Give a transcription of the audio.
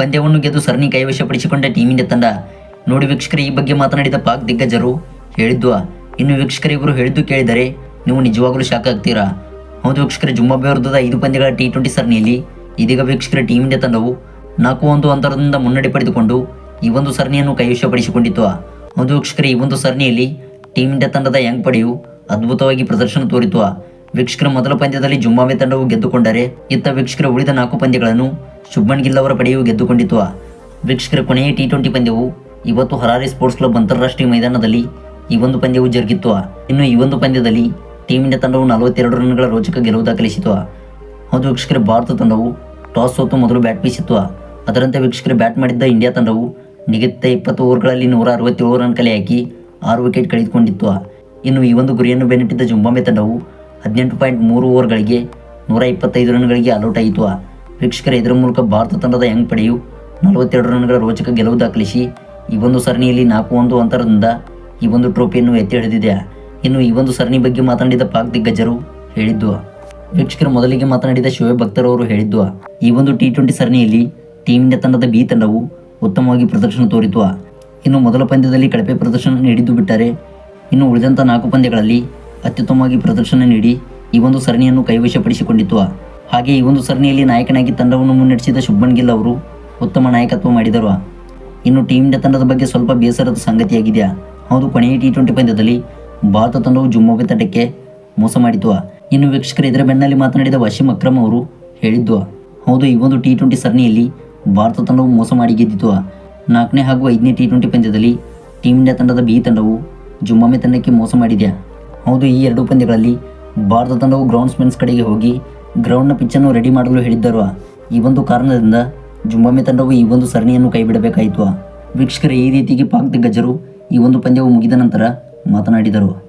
ಪಂದ್ಯವನ್ನು ಗೆದ್ದು ಸರಣಿ ಕೈವಶಪಡಿಸಿಕೊಂಡ ಟೀಮ್ ಇಂಡಿಯಾ ತಂಡ ನೋಡಿ ವೀಕ್ಷಕರು, ಈ ಬಗ್ಗೆ ಮಾತನಾಡಿದ ಪಾಕ್ ದಿಗ್ಗಜರು ಹೇಳಿದ್ವಾ ಇನ್ನು ವೀಕ್ಷಕರಿಬ್ಬರು ಹೇಳಿದ್ದು ಕೇಳಿದರೆ ನೀವು ನಿಜವಾಗಲೂ ಶಾಕ್ ಆಗ್ತೀರಾ? ಹೌದು ವೀಕ್ಷಕರ ಜುಂಬಾಬೆ ವಿರುದ್ಧದ ಐದು ಪಂದ್ಯಗಳ ಟಿ ಟ್ವೆಂಟಿ ಸರಣಿಯಲ್ಲಿ ಇದೀಗ ವೀಕ್ಷಕರ ಟೀಮ್ ಇಂಡಿಯಾ ತಂಡವು ನಾಲ್ಕು ಒಂದು ಅಂತರದಿಂದ ಮುನ್ನಡೆ ಪಡೆದುಕೊಂಡು ಈ ಒಂದು ಸರಣಿಯನ್ನು ಕೈವಶಪಡಿಸಿಕೊಂಡಿತ್ತು. ಹೌದು ವೀಕ್ಷಕರ, ಈ ಒಂದು ಸರಣಿಯಲ್ಲಿ ಟೀಮ್ ಇಂಡಿಯಾ ತಂಡದ ಯಂಗ್ ಪಡೆಯು ಅದ್ಭುತವಾಗಿ ಪ್ರದರ್ಶನ ತೋರಿತು ವೀಕ್ಷಕರ ಮೊದಲ ಪಂದ್ಯದಲ್ಲಿ ಜುಂಬಾಬೆ ತಂಡವು ಗೆದ್ದುಕೊಂಡರೆ ಇತ್ತ ವೀಕ್ಷಕರ ಉಳಿದ ನಾಲ್ಕು ಪಂದ್ಯಗಳನ್ನು ಶುಭ್ಮನ್ ಗಿಲ್ ಅವರ ಪಡೆಯು ಗೆದ್ದುಕೊಂಡಿತು. ವೀಕ್ಷಕರ ಕೊನೆಯ ಟಿ ಟ್ವೆಂಟಿ ಪಂದ್ಯವು ಇವತ್ತು ಹರಾರಿ ಸ್ಪೋರ್ಟ್ಸ್ ಕ್ಲಬ್ ಅಂತಾರಾಷ್ಟ್ರೀಯ ಮೈದಾನದಲ್ಲಿ ಈ ಒಂದು ಪಂದ್ಯವು ಜರುಗಿತ್ತು. ಇನ್ನು ಈ ಒಂದು ಪಂದ್ಯದಲ್ಲಿ ಟೀಮ್ ಇಂಡಿಯಾ ತಂಡವು ನಲವತ್ತೆರಡು ರನ್ಗಳ ರೋಚಕ ಗೆಲುವು ದಾಖಲಿಸಿತು. ಹೌದು ವೀಕ್ಷಕರ, ಭಾರತ ತಂಡವು ಟಾಸ್ ಸೋತು ಮೊದಲು ಬ್ಯಾಟ್ ಬೀಸಿತ್ತು. ಅದರಂತೆ ವೀಕ್ಷಕರು ಬ್ಯಾಟ್ ಮಾಡಿದ್ದ ಇಂಡಿಯಾ ತಂಡವು ನಿಗದಿತ ಇಪ್ಪತ್ತು ಓವರ್ಗಳಲ್ಲಿ ನೂರ ಅರವತ್ತೇಳು ರನ್ ಕಲೆ ಹಾಕಿ ಆರು ವಿಕೆಟ್ ಕಳೆದುಕೊಂಡಿತ್ತು. ಇನ್ನು ಈ ಒಂದು ಗುರಿಯನ್ನು ಬೆನ್ನಟ್ಟಿದ್ದ ಜುಂಬಾಂಬೆ ತಂಡವು ಹದಿನೆಂಟು ಪಾಯಿಂಟ್ ಮೂರು ಓವರ್ಗಳಿಗೆ ನೂರ ಇಪ್ಪತ್ತೈದು ರನ್ಗಳಿಗೆ ಆಲ್ಔಟ್ ಆಯಿತು. ವೀಕ್ಷಕರ, ಇದರ ಮೂಲಕ ಭಾರತ ತಂಡದ ಯಂಗ್ ಪಡೆಯು ನಲವತ್ತೆರಡು ರನ್ಗಳ ರೋಚಕ ಗೆಲುವು ದಾಖಲಿಸಿ ಈ ಒಂದು ಸರಣಿಯಲ್ಲಿ ನಾಲ್ಕು ಒಂದು ಅಂತರದಿಂದ ಈ ಒಂದು ಟ್ರೋಫಿಯನ್ನು ಎತ್ತಿ ಹಿಡಿದಿದೆ. ಇನ್ನು ಈ ಒಂದು ಸರಣಿ ಬಗ್ಗೆ ಮಾತನಾಡಿದ ಪಾಕ್ ದಿಗ್ಗಜರು ಹೇಳಿದ್ದು, ವೀಕ್ಷಕರು ಮೊದಲಿಗೆ ಮಾತನಾಡಿದ ಶೋಯಬ್ ಅಖ್ತರ್ ಅವರು ಹೇಳಿದ್ದು, ಈ ಒಂದು ಟಿ ಟ್ವೆಂಟಿ ಸರಣಿಯಲ್ಲಿ ಟೀಮ್ ಇಂಡಿಯಾ ತಂಡದ ಬಿ ತಂಡವು ಉತ್ತಮವಾಗಿ ಪ್ರದರ್ಶನ ತೋರಿತು. ಇನ್ನು ಮೊದಲ ಪಂದ್ಯದಲ್ಲಿ ಕಳಪೆ ಪ್ರದರ್ಶನ ನೀಡಿದ್ದು ಬಿಟ್ಟರೆ ಇನ್ನು ಉಳಿದಂಥ ನಾಲ್ಕು ಪಂದ್ಯಗಳಲ್ಲಿ ಅತ್ಯುತ್ತಮವಾಗಿ ಪ್ರದರ್ಶನ ನೀಡಿ ಈ ಒಂದು ಸರಣಿಯನ್ನು ಕೈವಶಪಡಿಸಿಕೊಂಡಿತು ಹಾಗೆ ಈ ಒಂದು ಸರಣಿಯಲ್ಲಿ ನಾಯಕನಾಗಿ ತಂಡವನ್ನು ಮುನ್ನಡೆಸಿದ ಶುಭ್ಮನ್ ಗಿಲ್ ಅವರು ಉತ್ತಮ ನಾಯಕತ್ವ ಮಾಡಿದರು. ಇನ್ನು ಟೀಮ್ ಇಂಡಿಯಾ ತಂಡದ ಬಗ್ಗೆ ಸ್ವಲ್ಪ ಬೇಸರದ ಸಂಗತಿಯಾಗಿದೆಯಾ? ಹೌದು ಕೊನೆಯ ಟಿ ಟ್ವೆಂಟಿ ಪಂದ್ಯದಲ್ಲಿ ಭಾರತ ತಂಡವು ಜುಂಬಾಬೆ ತಂಡಕ್ಕೆ ಮೋಸ ಮಾಡಿತು ಇನ್ನು ವೀಕ್ಷಕರು ಇದರ ಬೆನ್ನಲ್ಲಿ ಮಾತನಾಡಿದ ವಶೀಂ ಅಕ್ರಮ್ ಅವರು ಹೇಳಿದ್ದು ಹೌದು, ಈ ಒಂದು ಟಿ ಟ್ವೆಂಟಿ ಸರಣಿಯಲ್ಲಿ ಭಾರತ ತಂಡವು ಮೋಸ ಮಾಡಿ ಗೆದ್ದಿತು ನಾಲ್ಕನೇ ಹಾಗೂ ಐದನೇ ಟಿ ಟ್ವೆಂಟಿ ಪಂದ್ಯದಲ್ಲಿ ಟೀಮ್ ಇಂಡಿಯಾ ತಂಡದ ಬಿ ತಂಡವು ಜುಂಬಾಬೆ ತಂಡಕ್ಕೆ ಮೋಸ ಮಾಡಿದೆಯಾ? ಹೌದು, ಈ ಎರಡು ಪಂದ್ಯಗಳಲ್ಲಿ ಭಾರತ ತಂಡವು ಗ್ರೌಂಡ್ಸ್ಮೆನ್ಸ್ ಕಡೆಗೆ ಹೋಗಿ ಗ್ರೌಂಡ್ನ ಪಿಚ್ಚನ್ನು ರೆಡಿ ಮಾಡಲು ಹೇಳಿದ್ದರು ಈ ಒಂದು ಕಾರಣದಿಂದ ಜುಂಬಾಮೆ ತಂಡವು ಈ ಒಂದು ಸರಣಿಯನ್ನು ಕೈಬಿಡಬೇಕಾಯಿತು. ವೀಕ್ಷಕರ, ಈ ರೀತಿಗೆ ಪಾಕ್ ದಿಗ್ಗಜರು ಈ ಒಂದು ಪಂದ್ಯವು ಮುಗಿದ ನಂತರ ಮಾತನಾಡಿದರು.